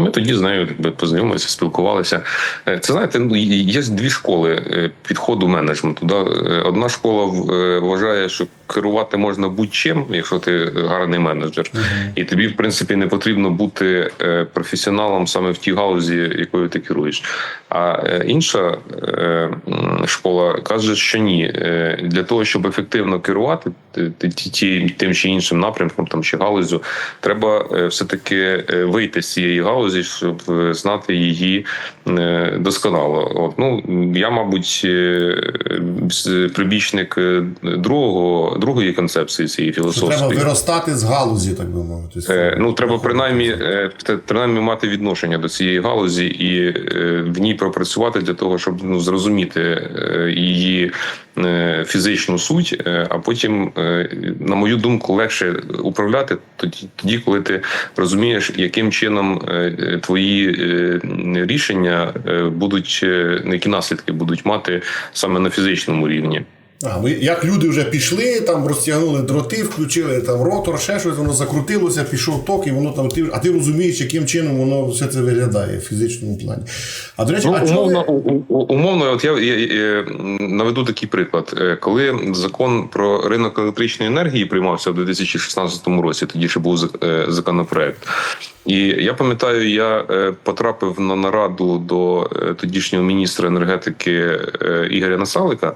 Ми тоді з нею познайомилися, спілкувалися. Е, Це знаєте, ну є дві школи е, підходу менеджменту. Е, Одна школа вважає, що керувати можна будь-чим, якщо ти гарний менеджер, і тобі, в принципі, не потрібно бути е, професіоналом саме в тій галузі, якою ти керуєш. А е, інша е, школа каже, що ні. Для того, щоб ефективно керувати тим чи іншим напрямком там чи галузю, треба е, все-таки е, вийти з цієї галузі, щоб знати її досконало. От ну я, мабуть, прибічник е, другого другої концепції цієї Що треба виростати з галузі, так би мовити. Е, Ну треба принаймні, е, принаймні мати відношення до цієї галузі і е, в ній пропрацювати для того, щоб ну зрозуміти її фізичну суть, е, а потім, е, на мою думку, легше управляти тоді, коли ти розумієш, яким чином е, твої е, рішення е, будуть е, які наслідки будуть мати саме на фізичному рівні. А, ви як люди вже пішли, там розтягнули дроти, включили там ротор, ще щось, воно закрутилося, пішов ток, і воно там ти, а ти розумієш, яким чином воно все це виглядає в фізичному плані. А до речі, Ну, а умовно, у- у- умовно, от я, я, я наведу такий приклад. Е, Коли закон про ринок електричної енергії приймався в 2016 році, тоді ще був е, законопроект. І я пам'ятаю, я е, потрапив на нараду до е, тодішнього міністра енергетики е, Ігоря Насалика,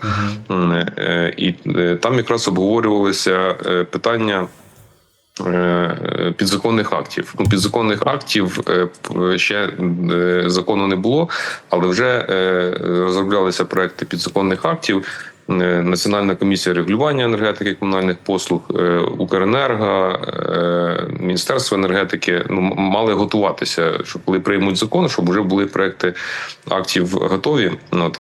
е, і там якраз обговорювалися питання. Підзаконних актів. Ну, підзаконних актів ще закону не було, але вже розроблялися проекти підзаконних актів. Е, Національна комісія регулювання енергетики і комунальних послуг, е, Укренерго, е, Міністерство енергетики ну, мали готуватися, що коли приймуть закон, щоб вже були проекти актів готові. Ну.